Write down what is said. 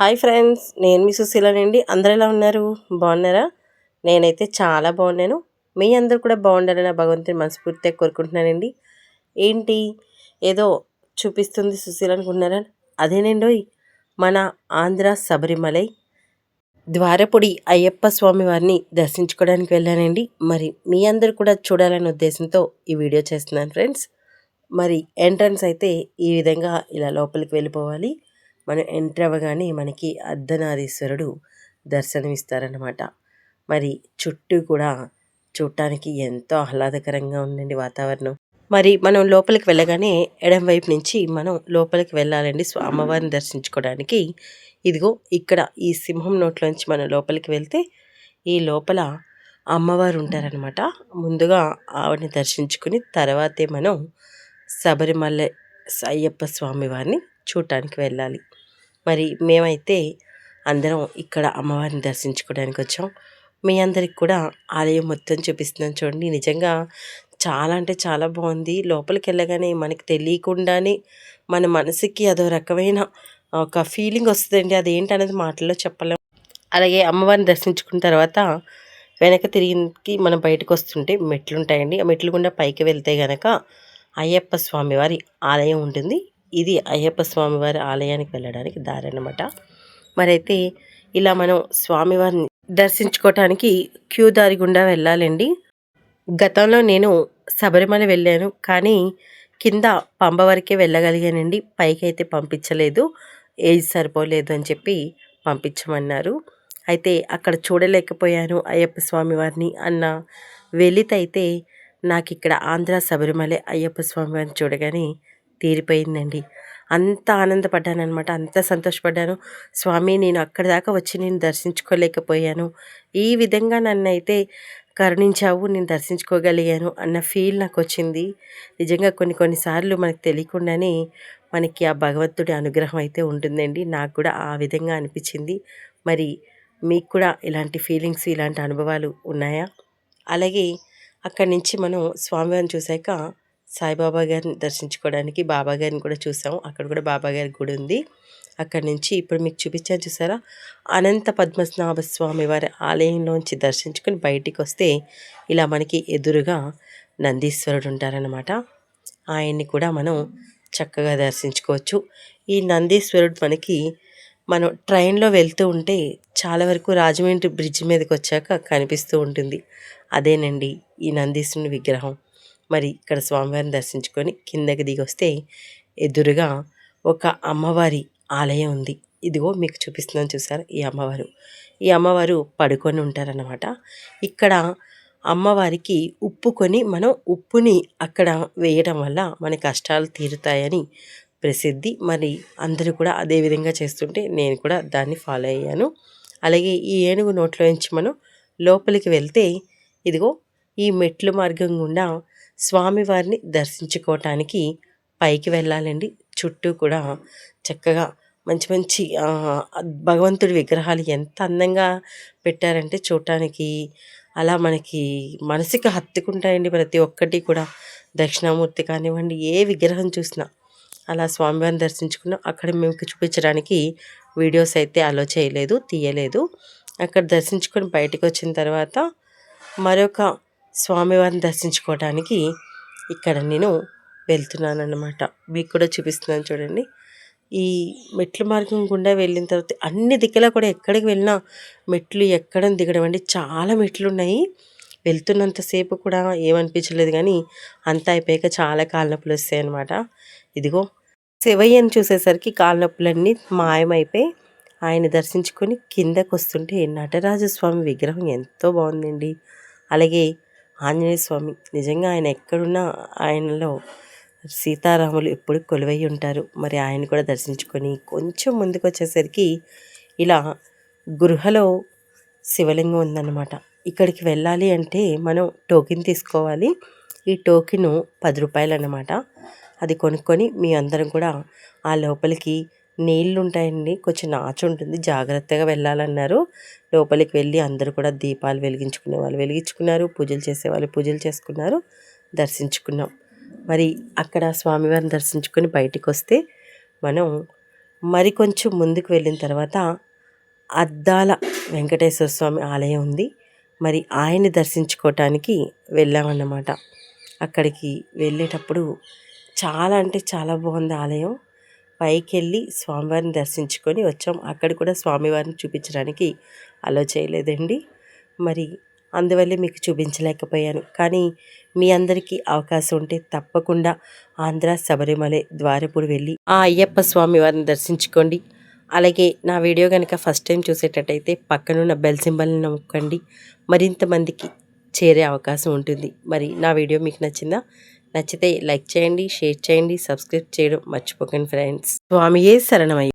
Hi friends నేను మీ సుశీలనండి అందరూ ఎలా ఉన్నారు? బాగున్నారా? నేనైతే చాలా బాగున్నాను. మీ అందరూ కూడా బాగుండాలని భగవంతుని మనస్ఫూర్తిగా కోరుకుంటున్నానండి. ఏంటి? ఏదో చూపిస్తుంది సుశీల అనుకుంటున్నారా? అదేనండి మన ఆంధ్ర శబరిమలై ద్వారపుడి అయ్యప్ప స్వామి వారిని దర్శించుకోవడానికి వెళ్ళానండి. మరి మీ అందరు కూడా చూడాలనే ఉద్దేశంతో ఈ వీడియో చేస్తున్నాను ఫ్రెండ్స్. మరి ఎంట్రన్స్ అయితే ఈ విధంగా ఇలా లోపలికి వెళ్ళిపోవాలి. మనం ఎంటర్ అవ్వగానే మనకి అర్ధనారీశ్వరుడు దర్శనమిస్తారనమాట మరి చుట్టూ కూడా చూడటానికి ఎంతో ఆహ్లాదకరంగా ఉందండి వాతావరణం. మరి మనం లోపలికి వెళ్ళగానే ఎడం వైపు నుంచి మనం లోపలికి వెళ్ళాలండి అమ్మవారిని దర్శించుకోవడానికి. ఇదిగో ఇక్కడ ఈ సింహం నోట్లోంచి మనం లోపలికి వెళ్తే ఈ లోపల అమ్మవారు ఉంటారనమాట ముందుగా ఆవిడని దర్శించుకుని తర్వాతే మనం శబరిమల అయ్యప్ప స్వామి వారిని చూడటానికి వెళ్ళాలి. మరి మేమైతే అందరం ఇక్కడ అమ్మవారిని దర్శించుకోవడానికి వచ్చాం. మీ అందరికి కూడా ఆలయం మొత్తం చూపిస్తున్నాను చూడండి. నిజంగా చాలా అంటే చాలా బాగుంది. లోపలికి వెళ్ళగానే మనకి తెలియకుండానే మన మనసుకి అదో రకమైన ఒక ఫీలింగ్ వస్తుందండి. అదేంటి అనేది మాటల్లో చెప్పలేం. అలాగే అమ్మవారిని దర్శించుకున్న తర్వాత వెనక తిరిగి మనం బయటకు వస్తుంటే మెట్లు ఉంటాయండి ఆ మెట్లు గుండా పైకి వెళ్తే గనక అయ్యప్ప స్వామివారి ఆలయం ఉంటుంది. ఇది అయ్యప్ప స్వామివారి ఆలయానికి వెళ్ళడానికి దారి అనమాట మరైతే ఇలా మనం స్వామివారిని దర్శించుకోవటానికి క్యూ దారి గుండా వెళ్ళాలండి. గతంలో నేను శబరిమల వెళ్ళాను కానీ కింద పంప వరకే వెళ్ళగలిగానండి. పైకి అయితే పంపించలేదు. ఏజ్ సరిపోలేదు అని చెప్పి పంపించమన్నారు. అయితే అక్కడ చూడలేకపోయాను అయ్యప్ప స్వామి వారిని అన్న వెలితైతే నాకు ఇక్కడ ఆంధ్ర శబరిమల అయ్యప్ప స్వామి వారిని చూడగానే తీరిపోయిందండి. అంత ఆనందపడ్డాను అనమాట అంత సంతోషపడ్డాను. స్వామి నేను అక్కడి దాకా వచ్చి నేను దర్శించుకోలేకపోయాను. ఈ విధంగా నన్ను అయితే కరుణించావు నేను దర్శించుకోగలిగాను అన్న ఫీల్ నాకు వచ్చింది నిజంగా కొన్ని కొన్నిసార్లు మనకు తెలియకుండానే మనకి ఆ భగవంతుడి అనుగ్రహం అయితే ఉంటుందండి. నాకు కూడా ఆ విధంగా అనిపించింది. మరి మీకు కూడా ఇలాంటి ఫీలింగ్స్ ఇలాంటి అనుభవాలు ఉన్నాయా? అలాగే అక్కడి నుంచి మనం స్వామివారిని చూశాక సాయిబాబా గారిని దర్శించుకోవడానికి బాబా గారిని కూడా చూసాం అక్కడ కూడా బాబా గారి గుడి ఉంది. అక్కడి నుంచి ఇప్పుడు మీకు చూపించాను చూసారా? అనంత పద్మనాభ స్వామి వారి ఆలయంలోంచి దర్శించుకొని బయటికి వస్తే ఇలా మనకి ఎదురుగా నందీశ్వరుడు ఉంటారనమాట ఆయన్ని కూడా మనం చక్కగా దర్శించుకోవచ్చు. ఈ నందీశ్వరుడు మనకి మనం ట్రైన్లో వెళ్తూ ఉంటే చాలా వరకు రాజమండ్రి బ్రిడ్జ్ మీదకి వచ్చాక కనిపిస్తూ ఉంటుంది. అదేనండి ఈ నందీశ్వరుని విగ్రహం. మరి ఇక్కడ స్వామివారిని దర్శించుకొని కిందకి దిగి వస్తే ఎదురుగా ఒక అమ్మవారి ఆలయం ఉంది. ఇదిగో మీకు చూపిస్తున్నాను చూసారు ఈ అమ్మవారు. ఈ అమ్మవారు పడుకొని ఉంటారన్నమాట. ఇక్కడ అమ్మవారికి ఉప్పు కొని మనం ఉప్పుని అక్కడ వేయడం వల్ల మన కష్టాలు తీరుతాయని ప్రసిద్ధి. మరి అందరూ కూడా అదే విధంగా చేస్తుంటే నేను కూడా దాన్ని ఫాలో అయ్యాను. అలాగే ఈ ఏనుగు నోట్లో నుంచి మనం లోపలికి వెళ్తే ఇదిగో ఈ మెట్లు మార్గం గుండా స్వామివారిని దర్శించుకోవటానికి పైకి వెళ్ళాలండి. చుట్టూ కూడా చక్కగా మంచి మంచి భగవంతుడి విగ్రహాలు ఎంత అందంగా పెట్టారంటే చూడటానికి అలా మనకి మనసుకి హత్తుకుంటాయండి ప్రతి ఒక్కటి కూడా. దక్షిణామూర్తి కానివ్వండి ఏ విగ్రహం చూసినా అలా స్వామివారిని దర్శించుకున్నాం అక్కడ మేము చూపించడానికి వీడియోస్ అయితే అలో చేయలేదు తీయలేదు. అక్కడ దర్శించుకొని బయటకు వచ్చిన తర్వాత మరొక స్వామివారిని దర్శించుకోవడానికి ఇక్కడ నేను వెళ్తున్నాను అన్నమాట మీకు కూడా చూపిస్తున్నాను చూడండి. ఈ మెట్ల మార్గం గుండా వెళ్ళిన తర్వాత అన్ని దిక్కులా కూడా ఎక్కడికి వెళ్ళినా మెట్లు ఎక్కడం దిగడం అండి. చాలా మెట్లు ఉన్నాయి. వెళ్తున్నంతసేపు కూడా ఏమనిపించలేదు కానీ అంతా అయిపోయాక చాలా కాళ్ళనొప్పులు వస్తాయి అనమాట ఇదిగో శివయ్యని చూసేసరికి కాళ్ళనొప్పులన్నీ మాయమైపోయి ఆయన దర్శించుకొని కిందకు వస్తుంటే నటరాజస్వామి విగ్రహం ఎంతో బాగుందండి. అలాగే ఆంజనేయ స్వామి. నిజంగా ఆయన ఎక్కడున్నా ఆయనలో సీతారాములు ఎప్పుడు కొలువై ఉంటారు. మరి ఆయన కూడా దర్శించుకొని కొంచెం ముందుకు వచ్చేసరికి ఇలా గృహలో శివలింగం ఉందన్నమాట. ఇక్కడికి వెళ్ళాలి అంటే మనం టోకెన్ తీసుకోవాలి. ఈ టోకెన్ పది రూపాయలు అన్నమాట అది కొనుక్కొని మీ అందరం కూడా ఆ లోపలికి నీళ్ళు ఉంటాయండి కొంచెం నాచు ఉంటుంది జాగ్రత్తగా వెళ్ళాలన్నారు. లోపలికి వెళ్ళి అందరూ కూడా దీపాలు వెలిగించుకునే వాళ్ళు వెలిగించుకున్నారు. పూజలు చేసేవాళ్ళు పూజలు చేసుకున్నారు. దర్శించుకున్నాం. మరి అక్కడ స్వామివారిని దర్శించుకొని బయటికి వస్తే మనం మరి కొంచెం ముందుకు వెళ్ళిన తర్వాత అద్దాల వెంకటేశ్వర స్వామి ఆలయం ఉంది. మరి ఆయన్ని దర్శించుకోవటానికి వెళ్ళామన్నమాట. అక్కడికి వెళ్ళేటప్పుడు చాలా అంటే చాలా బాగుంది ఆలయం. పైకి వెళ్ళి స్వామివారిని దర్శించుకొని వచ్చాం. అక్కడ కూడా స్వామివారిని చూపించడానికి అలో చేయలేదండి. మరి అందువల్లే మీకు చూపించలేకపోయాను. కానీ మీ అందరికీ అవకాశం ఉంటే తప్పకుండా ఆంధ్ర శబరిమల ద్వారపుడు వెళ్ళి ఆ అయ్యప్ప స్వామి వారిని దర్శించుకోండి. అలాగే నా వీడియో కనుక ఫస్ట్ టైం చూసేటట్టయితే పక్కనున్న బెల్ సింబల్ని నొక్కండి. మరింతమందికి చేరే అవకాశం ఉంటుంది. మరి నా వీడియో మీకు నచ్చిందా? నచ్చితే లైక్ చేయండి షేర్ చేయండి సబ్స్క్రైబ్ చేయడం మర్చిపోకండి ఫ్రెండ్స్. స్వామియే శరణమయ్య.